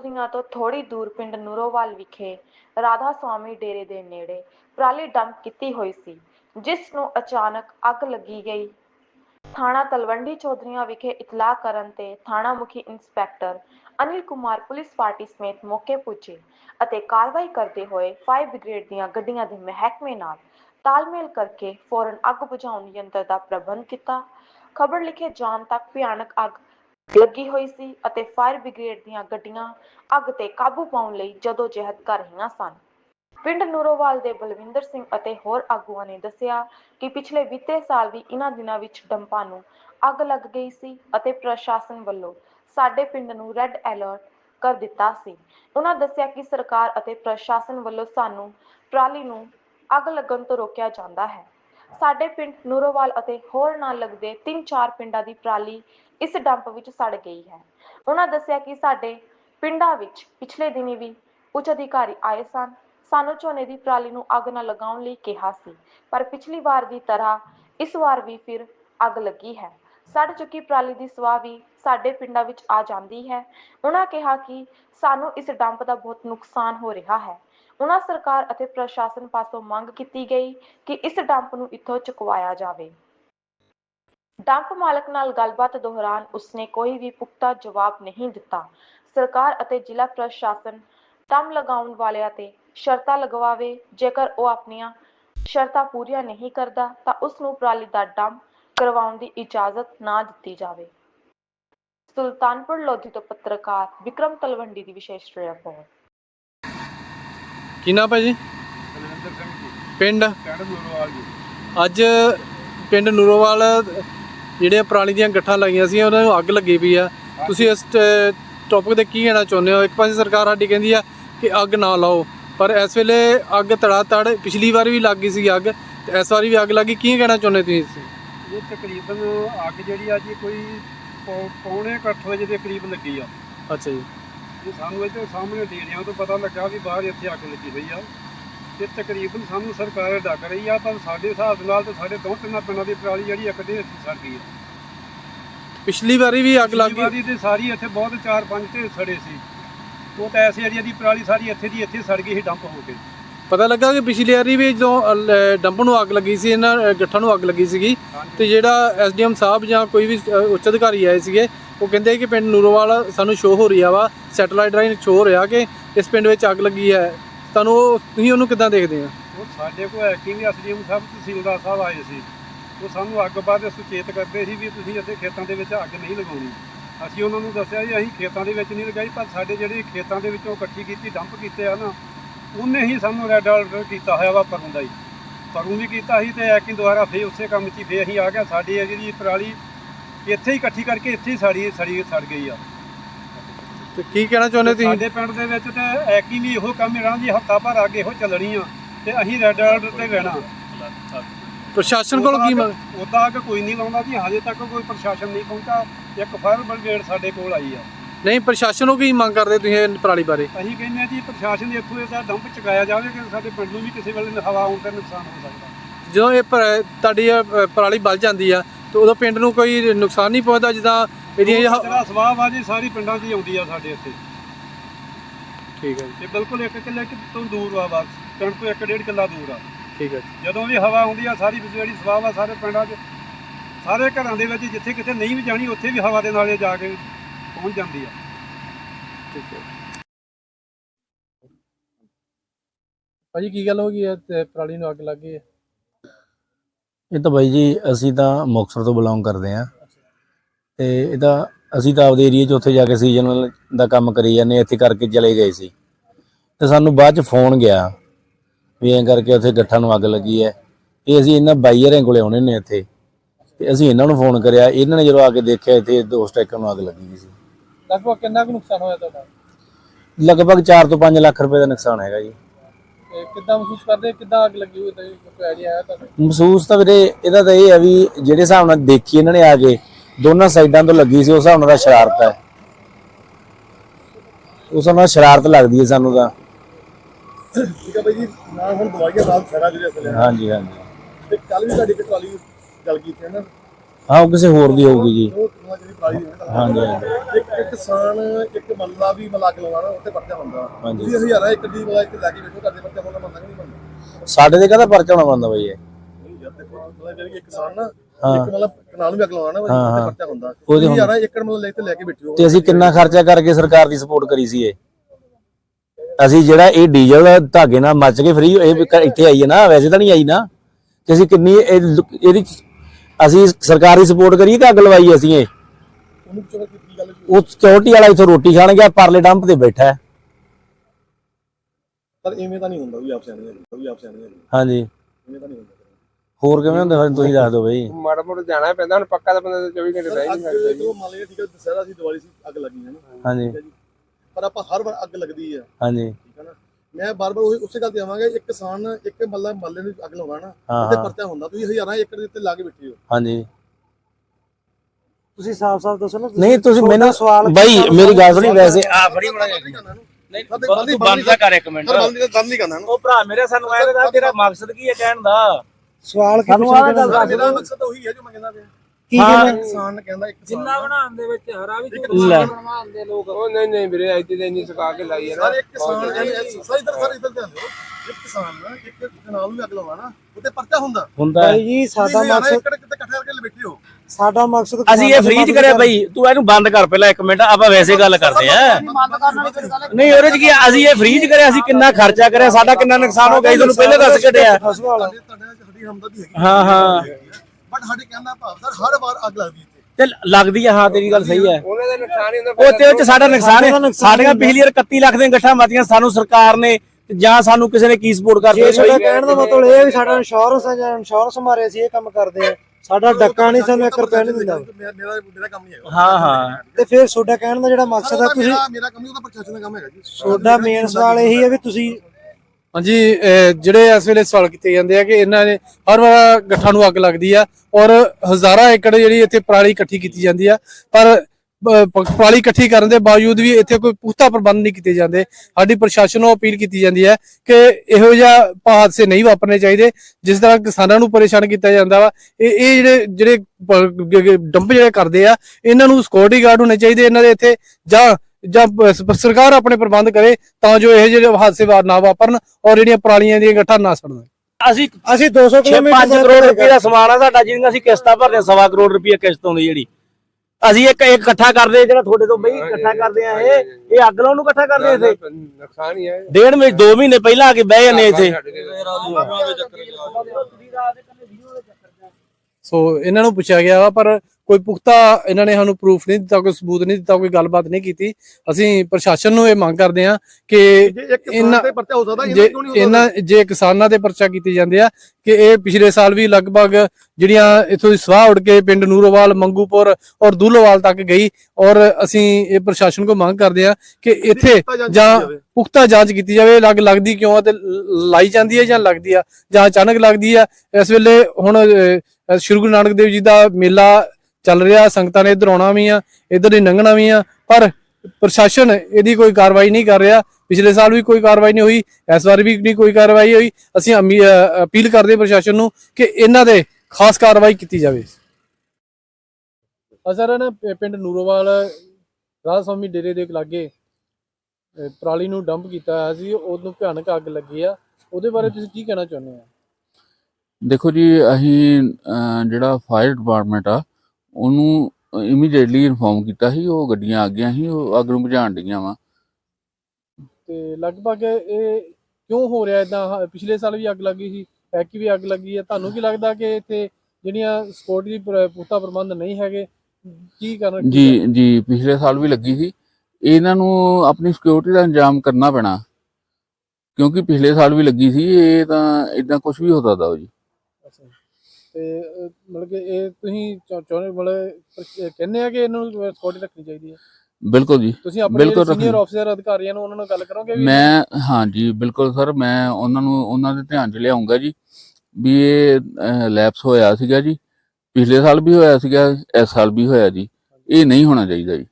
ਚੌਧਰੀਆਂ ਤੋਂ ਥੋੜੀ ਦੂਰ ਪਿੰਡ ਨੂਰੋਵਾਲ ਵਿਖੇ ਰਾਧਾ ਸੁਆਮੀ ਡੇਰੇ ਦੇ ਨੇੜੇ ਪਰਾਲੀ ਡੰਪ ਕੀਤੀ ਹੋਈ ਸੀ, ਜਿਸ ਨੂੰ ਅਚਾਨਕ ਅੱਗ ਲੱਗੀ ਗਈ। ਥਾਣਾ ਤਲਵੰਡੀ ਚੌਧਰੀਆਂ ਵਿਖੇ ਇਤਲਾਹ ਕਰਨ ਤੇ ਥਾਣਾ ਮੁਖੀ inspector Anil Kumar police party ਸਮੇਤ ਮੌਕੇ ਪੁੱਜੇ ਅਤੇ ਕਾਰਵਾਈ ਕਰਦੇ ਹੋਏ ਫਾਇਰ ਬ੍ਰਿਗੇਡ ਦੀਆਂ ਗੱਡੀਆਂ ਦੇ ਮਹਿਕਮੇ ਨਾਲ ਤਾਲਮੇਲ ਕਰਕੇ ਫੌਰਨ ਅੱਗ ਬੁਝਾਉਣ ਯੰਤਰ ਦਾ ਪ੍ਰਬੰਧ ਕੀਤਾ। ਖਬਰ ਲਿਖੇ ਜਾਣ ਤੱਕ ਭਿਆਨਕ ਅੱਗ ਲੱਗੀ ਹੋਈ ਸੀ ਅਤੇ ਫਾਇਰ ਬ੍ਰਿਗੇਡ ਦੀਆਂ ਗੱਡੀਆਂ ਅੱਗ ਤੇ ਕਾਬੂ ਪਾਉਣ ਲਈ ਜਦੋਜਹਿਦ ਕਰ ਰਹੀਆਂ ਸਨ। ਪਿੰਡ ਨੂਰੋਵਾਲ ਦੇ ਬਲਵਿੰਦਰ ਸਿੰਘ ਅਤੇ ਹੋਰ ਆਗੂਆਂ ਨੇ ਦੱਸਿਆ ਕਿ ਪਿਛਲੇ ਬੀਤੇ ਸਾਲ ਵੀ ਇਨ੍ਹਾਂ ਦਿਨਾਂ ਵਿੱਚ ਡੰਪਾਂ ਨੂੰ ਅੱਗ ਲੱਗ ਗਈ ਸੀ ਅਤੇ ਪ੍ਰਸ਼ਾਸਨ ਵੱਲੋਂ ਸਾਡੇ ਪਿੰਡ ਨੂੰ ਰੈੱਡ ਅਲਰਟ ਕਰ ਦਿੱਤਾ ਸੀ। ਉਹਨਾਂ ਦੱਸਿਆ ਕਿ ਸਰਕਾਰ ਅਤੇ ਪ੍ਰਸ਼ਾਸਨ ਵੱਲੋਂ ਸਾਨੂੰ ਪਰਾਲੀ ਨੂੰ ਅੱਗ ਲੱਗਣ ਤੋਂ ਰੋਕਿਆ ਜਾਂਦਾ ਹੈ। ਸਾਡੇ ਪਿੰਡ ਨੂਰੋਵਾਲ ਅਤੇ ਹੋਰ ਨਾਲ ਲੱਗਦੇ 3-4 ਪਿੰਡਾਂ ਦੀ ਪਰਾਲੀ ਇਸ ਡੰਪ ਵਿੱਚ ਸੜ ਗਈ ਹੈ। ਉਹਨਾਂ ਦੱਸਿਆ ਕਿ ਸਾਡੇ ਪਿੰਡਾਂ ਵਿੱਚ ਪਿਛਲੇ ਦਿਨੀ ਵੀ ਉੱਚ ਅਧਿਕਾਰੀ ਆਏ ਸਨ। ਸਾਨੂੰ ਝੋਨੇ ਦੀ ਪਰਾਲੀ ਨੂੰ ਅੱਗ ਨਾ ਲਗਾਉਣ ਲਈ ਕਿਹਾ ਸੀ, ਪਰ ਪਿਛਲੀ ਵਾਰ ਦੀ ਤਰ੍ਹਾਂ ਇਸ ਵਾਰ ਵੀ ਫਿਰ ਅੱਗ ਲੱਗੀ ਹੈ। ਸੜ ਚੁੱਕੀ ਪਰਾਲੀ ਦੀ ਸਵਾਹ ਵੀ ਸਾਡੇ ਪਿੰਡਾਂ ਵਿੱਚ ਆ ਜਾਂਦੀ ਹੈ। ਉਹਨਾਂ ਕਿਹਾ ਕਿ ਸਾਨੂੰ ਇਸ ਡੰਪ ਦਾ ਬਹੁਤ ਨੁਕਸਾਨ ਹੋ ਰਿਹਾ ਹੈ। ਉਹਨਾਂ ਸਰਕਾਰ ਅਤੇ ਪ੍ਰਸ਼ਾਸਨ ਪਾਸੋਂ ਮੰਗ ਕੀਤੀ ਗਈ ਕਿ ਇਸ ਡੰਪ ਨੂੰ ਇੱਥੋਂ ਚੁਕਵਾਇਆ ਜਾਵੇ। ਡੰਪ ਮਾਲਕ ਨਾਲ ਗੱਲਬਾਤ ਦੌਰਾਨ ਉਸਨੇ ਕੋਈ ਵੀ ਪੁਖਤਾ ਜਵਾਬ ਨਹੀਂ ਦਿੱਤਾ। ਸਰਕਾਰ ਅਤੇ ਜ਼ਿਲ੍ਹਾ ਪ੍ਰਸ਼ਾਸਨ ਡੰਪ ਲਗਾਉਣ ਵਾਲਿਆਂ ਤੇ ਸ਼ਰਤਾਂ ਲਗਵਾਵੇ। ਜੇਕਰ ਉਹ ਆਪਣੀਆਂ ਸ਼ਰਤਾਂ ਪੂਰੀਆਂ ਨਹੀਂ ਕਰਦਾ ਤਾਂ ਉਸ ਨੂੰ ਪਰਾਲੀ ਦਾ ਡੰਪ ਕਰਵਾਉਣ ਦੀ ਇਜਾਜ਼ਤ ਨਾ ਦਿੱਤੀ ਜਾਵੇ। ਸੁਲਤਾਨਪੁਰ ਲੋਧੀ ਤੋਂ ਪੱਤਰਕਾਰ ਵਿਕਰਮ ਤਲਵੰਡੀ ਦੀ ਵਿਸ਼ੇਸ਼ ਰਿਪੋਰਟ। ਕੀ ਨਾਮ ਭਾਜੀ? ਬਲਵਿੰਦਰ ਸਿੰਘ ਜੀ। ਪਿੰਡ? ਪਿੰਡ ਨੂਰਵਾਲ ਜੀ। ਅੱਜ ਪਿੰਡ ਨੂਰੋਵਾਲ ਜਿਹੜੀਆਂ ਪਰਾਲੀ ਦੀਆਂ ਗੱਠਾਂ ਲਾਈਆਂ ਸੀ ਉਹਨਾਂ ਨੂੰ ਅੱਗ ਲੱਗੀ ਪਈ ਆ। ਤੁਸੀਂ ਇਸ ਟੌਪਿਕ ਤੇ ਕੀ ਕਹਿਣਾ ਚਾਹੁੰਦੇ ਹੋ? ਇੱਕ ਪਾਸੇ ਸਰਕਾਰ ਸਾਡੀ ਕਹਿੰਦੀ ਆ ਕਿ ਅੱਗ ਨਾ ਲਾਓ ਪਰ ਇਸ ਵੇਲੇ ਅੱਗ ਤੜਾ ਤੜ ਪਿਛਲੀ ਵਾਰ ਵੀ ਲੱਗ ਗਈ ਸੀ ਅੱਗ ਤੇ ਇਸ ਵਾਰੀ ਵੀ ਅੱਗ ਲੱਗੀ। ਕੀ ਕਹਿਣਾ ਚਾਹੁੰਦੇ ਤੁਸੀਂ? ਇਹ ਤਕਰੀਬਨ ਅੱਗ ਜਿਹੜੀ ਆ ਜੀ ਕੋਈ ਪੌ- ਪੌਣੇ ਕੁ ਅੱਠ ਵਜੇ ਦੇ ਕਰੀਬ ਲੱਗੀ ਆ। ਅੱਛਾ ਜੀ। ਇਹ ਸਾਨੂੰ ਇੱਥੇ ਸਾਹਮਣੇ ਡੇਰਿਆਂ ਤੋਂ ਪਤਾ ਲੱਗਾ ਵੀ ਬਾਹਰ ਇੱਥੇ ਅੱਗ ਲੱਗੀ ਹੋਈ ਆ। ਤੇ ਤਕਰੀਬਨ ਸਾਨੂੰ ਸਰਕਾਰ ਡੱਕ ਰਹੀ ਆ ਪਰ ਸਾਡੇ ਹਿਸਾਬ ਦੇ ਨਾਲ ਤੇ ਸਾਡੇ ਦੋ ਤਿੰਨ ਪਿੰਡਾਂ ਦੀ ਪਰਾਲੀ ਜਿਹੜੀ ਇੱਕ ਦੇ ਇੱਥੇ ਸੜ ਗਈ ਆ। ਪਿਛਲੀ ਵਾਰੀ ਵੀ ਅੱਗ ਲੱਗ ਗਈ। ਵਾਰੀ ਤੇ ਸਾਰੀ ਇੱਥੇ ਬਹੁਤ ਚਾਰ ਪੰਜ ਤੇ ਸੜੇ ਸੀ। ਉਹ ਤਾਂ ਐਸੇ ਏਰੀਆ ਦੀ ਪਰਾਲੀ ਸਾਰੀ ਇੱਥੇ ਦੀ ਇੱਥੇ ਸੜ ਗਈ ਸੀ ਡੰਪ ਹੋ ਕੇ। ਪਤਾ ਲੱਗਾ ਕਿ ਪਿਛਲੀ ਵਾਰੀ ਵੀ ਜਦੋਂ ਡੰਪ ਨੂੰ ਅੱਗ ਲੱਗੀ ਸੀ ਇਹਨਾਂ ਅ, ਗੱਠਾਂ ਨੂੰ ਅੱਗ ਲੱਗੀ ਸੀਗੀ। ਤੇ ਜਿਹੜਾ ਐਸਡੀਐਮ ਸਾਹਿਬ ਜਾਂ ਕੋਈ ਵੀ ਅ, ਉੱਚ ਅਧਿਕਾਰੀ ਆਏ ਸੀਗੇ ਉਹ ਕਹਿੰਦੇ ਕਿ ਪਿੰਡ ਨੂਰੋਵਾਲ ਸਾਨੂੰ ਸ਼ੋਅ ਹੋ ਰਹੀ ਵਾ। ਸੈਟਲਾਈਟ ਰਾਹੀਂ ਸ਼ੋਅ ਹੋ ਰਿਹਾ ਕਿ ਇਸ ਪਿੰਡ ਵਿੱਚ ਅੱਗ ਲੱਗੀ ਹੈ। ਤੁਹਾਨੂੰ ਉਹ ਤੁਸੀਂ ਉਹਨੂੰ ਕਿੱਦਾਂ ਦੇਖਦੇ ਆ ਉਹ ਸਾਡੇ ਕੋਲ ਐਕਟਿੰਗ ਐਸਡੀਐਮ ਸਾਹਿਬ, ਤਹਿਸੀਲਦਾਰ ਸਾਹਿਬ ਆਏ ਸੀ। ਉਹ ਸਾਨੂੰ ਅੱਗ ਬਾਰੇ ਸੁਚੇਤ ਕਰਦੇ ਸੀ ਵੀ ਤੁਸੀਂ ਇੱਥੇ ਖੇਤਾਂ ਦੇ ਵਿੱਚ ਅੱਗ ਨਹੀਂ ਲਗਾਉਣੀ। ਅਸੀਂ ਉਹਨਾਂ ਨੂੰ ਦੱਸਿਆ ਜੀ, ਅਸੀਂ ਖੇਤਾਂ ਦੇ ਵਿੱਚ ਨਹੀਂ ਲਗਾਈ, ਪਰ ਸਾਡੇ ਜਿਹੜੇ ਖੇਤਾਂ ਦੇ ਵਿੱਚੋਂ ਇਕੱਠੀ ਕੀਤੀ ਡੰਪ ਕੀਤੇ ਆ ਨਾ, ਉਹਨੇ ਹੀ ਸਾਨੂੰ ਰੈੱਡ ਅਲਰਟ ਕੀਤਾ ਹੋਇਆ ਵਾ ਪਰੋਂ ਦਾ ਹੀ। ਪਰੋਂ ਵੀ ਕੀਤਾ ਸੀ ਤੇ ਐਕਿੰਗ ਦੁਆਰਾ ਫੇਰ ਉਸੇ ਕੰਮ 'ਚ ਹੀ ਫੇਰ ਅਸੀਂ ਆ ਗਿਆ ਸਾਡੀ ਇਹ ਜਿਹੜੀ ਪਰਾਲੀ ਇੱਥੇ ਹੀ ਇਕੱਠੀ ਕਰਕੇ ਇੱਥੇ ਹੀ ਸਾੜੀ ਸੜੀ ਸੜ ਗਈ ਆ। ਤੇ ਕੀ ਕਹਿਣਾ ਚਾਹੁੰਦੇ ਤੁਸੀਂ? ਸਾਡੇ ਪਿੰਡ ਦੇ ਵਿੱਚ ਤੇ ਐਕੀ ਵੀ ਇਹੋ ਕੰਮ ਰਹਿਣਾ ਦੀ ਹਫਤਾ ਭਰ ਅੱਗੇ ਇਹੋ ਚੱਲਣੀ ਆ ਤੇ ਅਸੀਂ ਰੈੱਡ ਅਲਰਟ ਤੇ ਰਹਿਣਾ। ਪ੍ਰਸ਼ਾਸਨ ਕੋਲ ਕੀ ਮੰਗ ਉਦਾਂ ਅੱਗ ਕੋਈ ਨਹੀਂ ਲਾਉਂਦਾ ਜੀ ਹਜੇ ਤੱਕ ਕੋਈ ਪ੍ਰਸ਼ਾਸਨ ਨਹੀਂ ਪਹੁੰਚਾ। ਇੱਕ ਫਾਇਰ ਬ੍ਰਿਗੇਡ ਸਾਡੇ ਕੋਲ ਆਈ ਆ। ਨਹੀਂ ਪ੍ਰਸ਼ਾਸਨ ਨੂੰ ਕੀ ਮੰਗ ਕਰਦੇ ਤੁਸੀਂ ਇਹ ਪਰਾਲੀ ਬਾਰੇ? ਅਸੀਂ ਕਹਿੰਦੇ ਆ ਜੀ ਪ੍ਰਸ਼ਾਸਨ ਇੱਥੋਂ ਇਹਦਾ ਡੰਪ ਚੁਕਾਇਆ ਜਾਵੇ ਕਿ ਸਾਡੇ ਪਿੰਡ ਨੂੰ ਵੀ ਕਿਸੇ ਵੇਲੇ ਹਵਾ ਆਉਣ ਤੇ ਨੁਕਸਾਨ ਹੋ ਸਕਦਾ। ਜਦੋਂ ਇਹ ਪਰ- ਤੁਹਾਡੀ ਇਹ, ਅ, ਪਰਾਲੀ ਬਲ ਜਾਂਦੀ ਆ ਤੇ ਉਦੋਂ ਪਿੰਡ ਨੂੰ ਕੋਈ ਨੁਕਸਾਨ ਨਹੀਂ ਪਹੁੰਚਦਾ ਜਿੱਦਾਂ ਇਹਦੀਆਂ ਜਿਹੜਾ ਸਵਾਹ ਆ ਜੀ ਸਾਰੀ ਪਿੰਡਾਂ 'ਚ ਹੀ ਆਉਂਦੀ ਆ ਸਾਡੇ ਇੱਥੇ। ਠੀਕ ਹੈ ਜੀ। ਤੇ ਬਿਲਕੁਲ ਇੱਕ ਕਿੱਲੇ ਤੋਂ ਦੂਰ ਆ ਬਸ। ਪਿੰਡ ਤੋਂ ਇੱਕ ਡੇਢ ਕਿੱਲਾ ਦੂਰ ਆ। ਠੀਕ ਹੈ ਜੀ। ਜਦੋਂ ਵੀ ਹਵਾ ਆਉਂਦੀ ਆ ਸਾਰੀ ਜਿਹੜੀ ਸਵਾਹ ਆ ਸਾਰੇ ਪਿੰਡਾਂ 'ਚ। ਸਾਰੇ ਘਰਾਂ ਦੇ ਵਿੱਚ ਜਿੱਥੇ ਕਿਤੇ ਨਹੀਂ ਵੀ ਜਾਣੀ ਉੱਥੇ ਵੀ ਹਵਾ ਦੇ ਨਾਲੇ ਜਾ ਕੇ ਪਹੁੰਚ ਜਾਂਦੀ ਆ। ਠੀਕ ਹੈ। ਭਾਜੀ ਕੀ ਗੱਲ ਹੋ ਗਈ ਹੈ? ਤੇ ਪਰਾਲੀ ਨੂੰ ਅੱਗ ਲੱਗ ਗਈ ਹੈ। ਇਹ ਤਾਂ ਬਾਈ ਜੀ ਅਸੀਂ ਤਾਂ ਮੁਕਤਸਰ ਤੋਂ ਬਿਲੋਂਗ ਕਰਦੇ ਆ ਤੇ ਇਹਦਾ ਅਸੀਂ ਤਾਂ ਆਪਦੇ ਏਰੀਆ 'ਚ ਉੱਥੇ ਜਾ ਕੇ ਸੀਜ਼ਨਲ ਦਾ ਕੰਮ ਕਰੀ ਜਾਂਦੇ ਇੱਥੇ ਕਰਕੇ ਚਲੇ ਗਏ ਸੀ। ਤੇ ਸਾਨੂੰ ਬਾਅਦ 'ਚ ਫੋਨ ਗਿਆ ਵੀ ਐਂ ਕਰਕੇ ਉੱਥੇ ਗੱਠਾਂ ਨੂੰ ਅੱਗ ਲੱਗੀ ਹੈ। ਇਹ ਅਸੀਂ ਇਹਨਾਂ ਬਾਈਅਰਾਂ ਕੋਲੇ ਆਉਣੇ ਨੇ ਇੱਥੇ। ਤੇ ਅਸੀਂ ਇਹਨਾਂ ਨੂੰ ਫੋਨ ਕਰਿਆ ਇਹਨਾਂ ਨੇ ਜਦੋਂ ਆ ਕੇ ਦੇਖਿਆ ਇੱਥੇ ਦੋ ਸਟੈਕਾਂ ਨੂੰ ਅੱਗ ਲੱਗੀ ਹੋਈ ਸੀ। ਲਗਭਗ ਕਿੰਨਾ ਕੁ ਨੁਕਸਾਨ ਹੋਇਆ ਤੁਹਾਡਾ? ਲਗਭਗ 4 ਤੋਂ 5 ਲੱਖ ਰੁਪਏ ਦਾ ਨੁਕਸਾਨ ਹੈਗਾ ਜੀ। ਤੇ ਕਿੱਦਾਂ ਮਹਿਸੂਸ ਕਰਦੇ? ਕਿੱਦਾਂ ਅੱਗ ਲੱਗੀ ਹੋਈ ਤੇ ਕੋਈ ਆਈਡੀਆ ਆਇਆ ਤੁਹਾਨੂੰ ਮਹਿਸੂਸ ਤਾਂ ਵੀਰੇ ਇਹਦਾ ਤਾਂ ਇਹ ਹੈ ਵੀ ਜਿਹੜੇ ਹਿਸਾਬ ਨਾਲ ਦੇਖੀ ਇਹਨਾਂ ਨੇ ਆ ਕੇ ਦੋਨਾਂ ਸਾਈਡਾਂ ਤੋਂ ਲੱਗੀ ਸੀ ਉਸ ਹਿਸਾਬ ਨਾਲ ਸ਼ਰਾਰਤ ਹੈ। ਉਸ ਹਿਸਾਬ ਨਾਲ ਸ਼ਰਾਰਤ ਲੱਗਦੀ ਹੈ ਸਾਨੂੰ ਤਾਂ। ਠੀਕ ਹੈ ਬਾਈ ਜੀ ਨਾਲ ਹੁਣ ਦਵਾਈਆਂ ਨਾਲ ਸਾਰਾ ਜਿਹੜੇ ਅਸਲ ਹੈ ਹਾਂਜੀ ਹਾਂਜੀ। ਤੇ ਕੱਲ ਵੀ ਤੁਹਾਡੀ ਕਟਵਾਲੀ ਗੱਲ ਕੀਤੀ ਹੈ ਨਾ। ਹਾਂ ਉਹ ਕਿਸੇ ਹੋਰ ਦੀ ਹੋਊਗੀ ਜੀ। ਉਹ ਜਿਹੜੀ ਹਾਂਜੀ ਹਾਂਜੀ। ਇੱਕ ਇੱਕ ਕਿਸਾਨ ਇੱਕ ਮੱਲਾ ਵੀ ਮਲਾ ਕੇ ਲਗਾਣਾ ਉੱਤੇ ਪਰਚਾ ਹੁੰਦਾ ਹਾਂਜੀ। ਤੁਸੀਂ ਹਜ਼ਾਰਾਂ ਇੱਕ ਦੀ ਮਲਾ ਇੱਕ ਲੈ ਕੇ ਬੈਠੋ ਤੁਹਾਡੇ ਪਰਚਾ ਬੰਦਾ ਕਿ ਨਹੀਂ ਬੰਦਾ ਸਾਡੇ ਤੇ ਕਹਦਾ ਪਰਚਾ ਹੋਣਾ ਬੰਦਾ ਬਈ ਇਹ? ਨਹੀਂ ਯਾਰ ਦੇਖੋ ਮਤਲਬ ਜਿਹੜੀ ਇੱਕ ਕਿਸਾਨ ਨਾ। ਇੱਕ ਮਤਲਬ ਕਨਾਲ ਵੀ ਅੱਗ ਲਗਾਉਣਾ ਹਾਂ, ਹਾਂ। ਪਰਚਾ ਹੁੰਦਾ। ਉਹਦੇ ਤੁਸੀਂ। ਹਜ਼ਾਰਾਂ ਏਕੜ ਮਤਲਬ ਲੈ ਕੇ ਲੈ ਕੇ ਬੈਠੇ ਤੇ ਅਸੀਂ ਕਿੰਨਾ ਖਰਚਾ ਕਰਕੇ ਸਰਕਾਰ ਦੀ ਸਪੋਰਟ ਕਰੀ ਸੀ ਇਹ? ਅਸੀਂ ਜਿਹੜਾ ਇਹ ਡੀਜ਼ਲ ਧਾਗੇ ਨਾਲ ਮੱਚ ਕੇ ਫ੍ਰੀ ਇਹ ਵੀ ਕ- ਇੱਥੇ ਆਈ ਹੈ ਨਾ ਵੈਸੇ ਤਾਂ ਨਹੀਂ ਆਈ ਨਾ। ਤੇ ਅਸੀਂ ਕਿੰਨੀ ਇਹ ਲੁ- ਇਹਦੀ ਅਸੀਂ ਸਰਕਾਰੀ ਸਪੋਰਟ ਕਰੀਏ ਕਿ ਅੱਗ ਲਵਾਈ ਅਸੀਂ ਇਹ। ਉਹਨੂੰ ਪੁੱਛੋ ਕਿ ਕੀ ਗੱਲ ਉਹ ਸਿਕਿਉਰਿਟੀ ਵਾਲਾ ਇੱਥੋਂ ਰੋਟੀ ਖਾਣ ਗਿਆ ਪਰਲੇ ਡੰਪ ਤੇ ਬੈਠਾ ਹੈ। ਪਰ ਐਵੇਂ ਤਾਂ ਨਹੀਂ ਹੁੰਦਾ ਵੀ ਆਪ ਸਿਆਣੇ ਹੈ ਉਹ ਵੀ ਆਪ ਸਿਆਣੇ ਹੈ ਹਾਂਜੀ। ਐਵੇਂ ਤਾਂ ਨਹੀਂ ਹੁੰਦਾ। ਹੋਰ ਕਿਵੇਂ ਹੁੰਦਾ ਫਿਰ ਤੁਸੀਂ ਦੱਸ ਦਿਓ ਬਈ। ਮਾੜਾ ਮੋੜਾ ਜਾਣਾ ਪੈਂਦਾ ਹੁਣ ਪੱਕਾ ਤਾਂ ਬੰਦਾ 24 ਘੰਟੇ ਰਹਿ ਅੱਗ ਨਹੀਂ ਸਕਦਾ ਜੀ। ਚਲੋ ਮੰਨ ਲਈਏ ਠੀਕ ਹੈ ਦੁਸਹਿਰਾ ਸੀ ਦੀਵਾਲੀ ਸੀ ਅੱਗ ਲੱਗੀ ਹੈ ਨਾ। ਹਾਂਜੀ। ਠੀਕ ਹੈ ਜੀ। ਪਰ ਆਪਾਂ ਹਰ ਵਾਰ ਅੱਗ ਲੱਗਦੀ ਹੈ। ਹਾਂਜੀ। ਠੀਕ ਮੈਂ ਬਾਰ-ਬਾਰ ਉਹੀ ਉਸੇ ਗੱਲ ਤੇ ਆਵਾਂਗਾ ਇੱਕ ਕਿਸਾਨ ਇੱਕ ਮੱਲਾ ਮੱਲੇ ਨੂੰ ਅੱਗ ਲਾਉਣਾ ਨਾ ਹਾਂ ਉਹਦੇ ਹਾਂ। ਪਰਚਾ ਹੁੰਦਾ ਤੁਸੀਂ ਹਜ਼ਾਰਾਂ ਏਕੜ ਦੇ ਉੱਤੇ ਲਾ ਕੇ ਬੈਠੇ ਹੋ। ਹਾਂਜੀ। ਤੁਸੀਂ ਸਾਫ਼-ਸਾਫ਼ ਦੱਸੋ ਨਾ ਨਹੀਂ ਤੁਸੀਂ ਮੈਨੂੰ ਬਈ ਮੇਰੀ ਗੱਲ ਸੁਣੀ ਵੈਸੇ ਆ ਫੜੀ ਨਹੀਂ ਤੂੰ ਬੰਦ ਤਾਂ ਕਰ ਇੱਕ ਮਿੰਟ। ਬੰਦ ਨਹੀਂ ਕਰਨਾ ਉਹ ਭਰਾ ਮੇਰੇ ਸਾਨੂੰ ਐ ਦੱਸ ਤੇਰਾ ਮਕਸਦ ਕੀ ਹੈ ਕਹਿਣ ਦਾ? ਸਵਾਲ ਕੀ ਸਾਨੂੰ ਆਹ ਪੁੱਛਣਾ ਗੱਲ ਦੱਸ ਮੇਰਾ ਮਕਸਦ ਉਹੀ ਹੈ ਜੋ ਮੈਂ ਕਹਿੰਦਾ ਪਿਆ। ਕੀ ਹਾਂ। ਕਹਿੰਦਾ? ਕਿਸਾਨ ਕਹਿੰਦਾ ਇੱਕ ਜਿੰਨਾ ਬਣਾਉਣ ਦੇ ਵਿੱਚ ਹਰਾ ਵੀ ਇੱਕ ਤੂੰ ਲੈ। ਬਣਵਾਉਣ ਦੇ ਲੋਕ ਉਹ ਨਹੀਂ ਨਹੀਂ ਵੀਰੇ ਇੱਥੇ ਤੇ ਇੰਨੀ ਸੁਕਾ ਕੇ ਲਾਈ ਹੈ ਨਾ। ਸਾਰੇ ਇੱਕ ਕਿਸਾਨ ਸਾਰੇ ਇਧਰ ਸਾਰੇ ਇਧਰ ਧਿਆਨ ਦਿਓ। ਇੱਕ ਕਿਸਾਨ ਨਾ ਇੱਕ ਕਨਾਲ ਨੂੰ ਅੱਗ ਲਾਉਣਾ ਉਹਤੇ ਪਰਚਾ ਹੁੰਦਾ। ਹੁੰਦਾ ਭਾਈ ਜੀ ਸਾਡਾ ਮਕਸਦ ਏਕੜ ਕਿਤੇ ਇਕੱਠੇ ਕਰਕੇ ਬੈਠੇ ਹੋ। ਸਾਡਾ ਮਕਸਦ ਅਸੀਂ ਇਹ ਫ੍ਰੀ ਚ ਕਰਿਆ ਬਈ ਤੂੰ ਇਹਨੂੰ ਬੰਦ ਕਰ ਪਹਿਲਾਂ ਇੱਕ ਮਿੰਟ ਆਪਾਂ ਵੈਸੇ ਗੱਲ ਕਰਦੇ ਆ ਬੰਦ ਕਰਨ ਵਾਲੀ ਕੋਈ ਗੱਲ ਨਹੀਂ ਉਹਦੇ ਚ ਕੀ ਆ, ਅਸੀਂ ਇਹ ਫ੍ਰੀ ਚ ਕਰਿਆ ਅਸੀਂ ਕਿੰਨਾ ਖਰਚਾ ਕਰਿਆ ਸਾਡਾ ਕਿੰਨਾ ਨੁਕਸਾਨ ਹੋ ਗਿਆ ਤੁਹਾਨੂੰ ਪਹਿਲੇ ਦੱਸ ਛੱਡਿਆ ਤੁਹਾਡੇ ਤੁਹਾਡੇ ਸਾਡੀ ਹਮਦਰਦੀ ਹੈਗੀ। ਹਾਂ, ਹਾਂ। ਬਟ ਸਾਡੇ ਕਹਿੰਦਾ ਭਾਵ ਸਰ ਹਰ ਵਾਰ ਅੱਗ ਲੱਗਦੀ ਇੱਥੇ। ਤੇ ਲੱਗਦੀ ਆ ਹਾਂ ਤੇਰੀ ਗੱਲ ਸਹੀ ਹੈ। ਉਹਨਾਂ ਦਾ ਨੁਕਸਾਨ ਹੀ ਹੁੰਦਾ ਉਹ ਤੇ ਉਹ ਚ ਸਾਡਾ ਨੁਕਸਾਨ ਹੈ। ਸਾਡੀਆਂ ਪਿਛਲੀ ਵਾਰ 31 ਲੱਖ ਦੀਆਂ ਗੱਠਾਂ ਮਾਤੀਆਂ ਸਾਨੂੰ ਸਰਕਾਰ ਨੇ ਜਾਂ ਸਾਨੂੰ ਕਿਸੇ ਨੇ ਕੀ ਸਪੋਰਟ ਜੇ ਕਰਤਾ ਸਾਡਾ ਕਹਿਣ ਦਾ ਮਤਲਬ ਇਹ ਹੈ ਵੀ ਸਾਡਾ ਇੰਸ਼ੋਰੈਂਸ ਹੈ ਜਾਂ ਇੰਸ਼ੋਰੈਂਸ ਮਾਰੇ ਅਸੀਂ ਇਹ ਕੰਮ ਕਰਦੇ ਆ ਸਾਡਾ ਡੱਕਾ ਨਹੀਂ ਸਾਨੂੰ 1 ਰੁਪਿਆ ਨਹੀਂ ਦਿੰਦਾ ਮੇਰਾ ਮੇਰਾ ਮੇਰਾ ਕੰਮ ਨਹੀਂ ਹੈਗਾ। ਹਾਂ ਹਾਂ। ਤੇ ਫਿਰ ਤੁਹਾਡਾ ਕਹਿਣ ਦਾ ਜਿਹੜਾ ਮਕਸਦ ਹੈ ਤੁਸੀਂ ਮੇਰਾ ਮੇਰਾ ਕੰਮ ਨਹੀਂ ਉਹਦਾ ਪ੍ਰਸ਼ਾਸਨ ਦਾ ਕੰਮ ਹੈਗਾ ਜੀ। ਤੁਹਾਡਾ ਮੇਨ ਸਵਾਲ ਇਹੀ ਹੈ ਵੀ ਤੁਸੀਂ ਹਾਂਜੀ ਜਿਹੜੇ ਇਸ ਵੇਲੇ ਸਵਾਲ ਕੀਤੇ ਜਾਂਦੇ ਆ ਕਿ ਇਹਨਾਂ ਨੇ ਹਰ ਵਾਰ ਗੱਠਾਂ ਨੂੰ ਅੱਗ ਲੱਗਦੀ ਆ ਔਰ ਹਜ਼ਾਰਾਂ ਏਕੜ ਜਿਹੜੀ ਇੱਥੇ ਪਰਾਲੀ ਇਕੱਠੀ ਕੀਤੀ ਜਾਂਦੀ ਆ, ਪਰ ਪਰਾਲੀ ਇਕੱਠੀ ਕਰਨ ਦੇ ਬਾਵਜੂਦ ਵੀ ਇੱਥੇ ਕੋਈ ਪੁਖਤਾ ਪ੍ਰਬੰਧ ਨਹੀਂ ਕੀਤੇ ਜਾਂਦੇ। ਸਾਡੀ ਪ੍ਰਸ਼ਾਸਨ ਨੂੰ ਅਪੀਲ ਕੀਤੀ ਜਾਂਦੀ ਹੈ ਕਿ ਇਹੋ ਜਿਹਾ ਹਾਦਸੇ ਨਹੀਂ ਵਾਪਰਨੇ ਚਾਹੀਦੇ, ਜਿਸ ਤਰ੍ਹਾਂ ਕਿਸਾਨਾਂ ਨੂੰ ਪਰੇਸ਼ਾਨ ਕੀਤਾ ਜਾਂਦਾ ਵਾ। ਇਹ ਇਹ ਜਿਹੜੇ ਜਿਹੜੇ ਡੰਪ ਜਿਹੜੇ ਕਰਦੇ ਆ, ਇਹਨਾਂ ਨੂੰ ਸਿਕਿਉਰਿਟੀ ਗਾਰਡ ਹੋਣੇ ਚਾਹੀਦੇ, ਇਹਨਾਂ ਦੇ ਇੱਥੇ ਜਾਂ ਜਾਂ ਸਰਕਾਰ ਆਪਣੇ ਪ੍ਰਬੰਧ ਕਰੇ ਤਾਂ ਜੋ ਇਹ ਜਿਹੜੇ ਹਾਦਸੇ ਵਾ- ਨਾ ਵਾਪਰਨ ਔਰ ਜਿਹੜੀਆਂ ਪਰਾਲੀਆਂ ਦੀਆਂ ਗੱਠਾਂ ਨਾ ਸੜਨ। ਅਸੀਂ ਅਸੀਂ 200 ਕਿਲੋਮੀਟਰ 5 ਕਰੋੜ ਰੁਪਏ ਦਾ ਸਮਾਨ ਆ ਸਾਡਾ ਜਿਹਦੀਆਂ ਅਸੀਂ ਕਿਸ਼ਤਾਂ ਭਰਦੇ ਸਵਾ ਕਰੋੜ ਰੁਪਏ ਕਿਸ਼ਤ ਆਉਂਦੀ ਜਿਹੜੀ। ਅਸੀਂ ਇੱਕ ਇੱਕ ਇਕੱਠਾ ਕਰਦੇ ਜਿਹੜਾ ਤੁਹਾਡੇ ਤੋਂ ਬਈ ਇਕੱਠਾ ਕਰਦੇ ਆ ਇਹ ਇਹ ਅੱਗ ਲਾਉਣ ਨੂੰ ਇਕੱਠਾ ਕਰਦੇ ਇੱਥੇ। ਨੁਕਸਾਨ ਹੀ ਹੈ। ਡੇਢ ਮਹੀਨੇ 2 ਮਹੀਨੇ ਪਹਿਲਾਂ ਆ ਕੇ ਬਹਿ ਜਾਂਦੇ ਇੱਥੇ। ਸੋ ਇਹਨਾਂ ਨੂੰ ਪੁੱਛਿਆ ਗਿਆ ਵਾ ਪਰ ਕੋਈ ਪੁਖਤਾ ਇਹਨਾਂ ਨੇ ਸਾਨੂੰ ਪ੍ਰੂਫ ਨਹੀਂ ਦਿੱਤਾ ਕੋਈ ਸਬੂਤ ਨਹੀਂ ਦਿੱਤਾ ਕੋਈ ਗੱਲਬਾਤ ਨਹੀਂ ਕੀਤੀ। ਅਸੀਂ ਪ੍ਰਸ਼ਾਸਨ ਨੂੰ ਇਹ ਮੰਗ ਕਰਦੇ ਹਾਂ ਕਿ ਇਹਨਾਂ- ਤੇ ਪਰਚਾ ਹੋ ਸਕਦਾ ਇਹਨਾਂ ਜੇ ਕਿਸਾਨਾਂ ਦੇ ਪਰਚਾ ਕੀਤੇ ਜਾਂਦੇ ਆ ਕਿ ਇਹ ਪਿਛਲੇ ਸਾਲ ਵੀ ਲਗਭਗ ਜਿਹੜੀਆਂ ਇਥੋਂ ਦੀ ਸਵਾਹ ਉੜ ਕੇ ਪਿੰਡ ਨੂਰੋਵਾਲ ਮੰਗੂਪੁਰ ਔਰ ਦੂਲੋਵਾਲ ਤੱਕ ਗਈ ਔਰ ਅਸੀਂ ਇਹ ਪ੍ਰਸ਼ਾਸਨ ਕੋ ਮੰਗ ਕਰਦੇ ਆ ਕਿ ਇੱਥੇ ਜਾਂ। ਪੁਖਤਾ ਜਾਂਚ ਕੀਤੀ ਜਾਵੇ ਲੱਗ ਲੱਗਦੀ ਕਿਉਂ ਆ ਤੇ ਲਾਈ ਜਾਂਦੀ ਹੈ ਜਾਂ ਲੱਗਦੀ ਆ? ਜਾਂ ਅਚਾਨਕ ਲੱਗਦੀ ਆ? ਇਸ ਵੇਲੇ ਹੁਣ ਸ਼੍ਰੀ ਗੁਰੂ ਨਾਨਕ ਦੇਵ ਜੀ ਦਾ ਮੇਲਾ ਚੱਲ ਰਿਹਾ ਸੰਗਤਾਂ ਨੇ ਇੱਧਰ ਆਉਣਾ ਵੀ ਆ ਇੱਧਰ ਹੀ ਲੰਘਣਾ ਵੀ ਆ ਪਰ ਪ੍ਰਸ਼ਾਸਨ ਇਹਦੀ ਕੋਈ ਕਾਰਵਾਈ ਨਹੀਂ ਕਰ ਰਿਹਾ। ਪਿਛਲੇ ਸਾਲ ਵੀ ਕੋਈ ਕਾਰਵਾਈ ਨਹੀਂ ਹੋਈ ਇਸ ਵਾਰ ਵੀ ਨਹੀਂ ਕੋਈ ਕਾਰਵਾਈ ਹੋਈ। ਅਸੀਂ ਅਪੀਲ ਕਰਦੇ ਹਾਂ ਪ੍ਰਸ਼ਾਸਨ ਨੂੰ ਕਿ ਇਹਨਾਂ ਦੇ ਖਾਸ ਕਾਰਵਾਈ ਕੀਤੀ ਜਾਵੇ। ਅਸਰ ਨਾ ਪਿੰਡ ਨੂਰੋਵਾਲ ਰਾਧਾ ਸਵਾਮੀ ਡੇਰੇ ਦੇ ਲਾਗੇ ਪਰਾਲੀ ਨੂੰ ਡੰਪ ਕੀਤਾ ਹੋਇਆ ਸੀ ਉਹਨੂੰ ਭਿਆਨਕ ਅੱਗ ਲੱਗੀ ਆ। ਉਹਦੇ ਬਾਰੇ ਤੁਸੀਂ ਕੀ ਕਹਿਣਾ ਚਾਹੁੰਦੇ ਆ ਦੇਖੋ ਜੀ ਅਸੀਂ ਅਹ, ਜਿਹੜਾ ਫਾਇਰ ਡਿਪਾਰਟਮੈਂਟ ਆ ਉਹਨੂੰ ਇਮੀਡੀਏਟਲੀ ਇਨਫੋਰਮ ਕੀਤਾ ਸੀ ਉਹ ਗੱਡੀਆਂ ਆ ਗਈਆਂ ਸੀ ਉਹ ਅੱਗ ਨੂੰ ਬੁਝਾਉਣ ਡੀਆਂ ਵਾ। ਤੇ ਲਗਭਗ ਇਹ ਕਿਉਂ ਹੋ ਰਿਹਾ ਇਦਾਂ ਪਿਛਲੇ ਸਾਲ ਵੀ ਅੱਗ ਲੱਗੀ ਸੀ ਐਕੀ ਵੀ ਅੱਗ ਲੱਗੀ ਹੈ? ਤੁਹਾਨੂੰ ਕੀ ਲੱਗਦਾ ਕਿ ਇੱਥੇ ਜਿਹੜੀਆਂ ਸਿਕਿਉਰਿਟੀ ਪੁਖਤਾ ਪ੍ਰਬੰਧ ਨਹੀਂ ਹੈਗੇ ਕੀ ਕਰਨ ਜੀ ਜੀ ਪਿਛਲੇ ਸਾਲ ਵੀ ਲੱਗੀ ਸੀ। ਇਹਨਾਂ ਨੂੰ ਆਪਣੀ ਸਿਕਿਉਰਿਟੀ ਦਾ ਇੰਤਜ਼ਾਮ ਕਰਨਾ ਪੈਣਾ। ਕਿਉਂਕਿ ਪਿਛਲੇ ਸਾਲ ਵੀ ਲੱਗੀ ਸੀ ਇਹ ਤਾਂ ਇਦਾਂ ਕੁਝ ਵੀ ਹੋ ਸਕਦਾ ਜੀ। ਤੇ ਅਹ, ਮਤਲਬ ਕਿ ਇਹ ਤੁਸੀਂ ਚਾਹ- ਚਾਹੁੰਦੇ ਮਤਲਬ ਪਰ- ਕਹਿੰਦੇ ਆ ਕਿ ਇਹਨਾਂ ਸਿਕਿਉਰਿਟੀ ਰੱਖਣੀ ਚਾਹੀਦੀ ਹੈ? ਬਿਲਕੁਲ ਜੀ ਤੁਸੀਂ ਆਪਣੇ ਬਿਲਕੁਲ ਸੀਨੀਅਰ। ਅਫਸਰ ਅਧਿਕਾਰੀਆਂ ਨੂੰ ਉਹਨਾਂ ਨਾਲ ਗੱਲ ਕਰੋਗੇ ਵੀ? ਮੈਂ ਹਾਂ ਜੀ ਬਿਲਕੁਲ ਸਰ ਮੈਂ ਉਹਨਾਂ ਨੂੰ ਉਹਨਾਂ ਦੇ ਧਿਆਨ 'ਚ ਲਿਆਉਂਗਾ ਜੀ ਵੀ ਇਹ ਲੈਪਸ ਹੋਇਆ ਸੀਗਾ ਜੀ ਪਿਛਲੇ ਸਾਲ ਵੀ ਹੋਇਆ ਸੀਗਾ ਇਸ ਸਾਲ ਵੀ ਹੋਇਆ ਜੀ ਇਹ ਨਹੀਂ ਹੋਣਾ ਚਾਹੀਦਾ ਜੀ।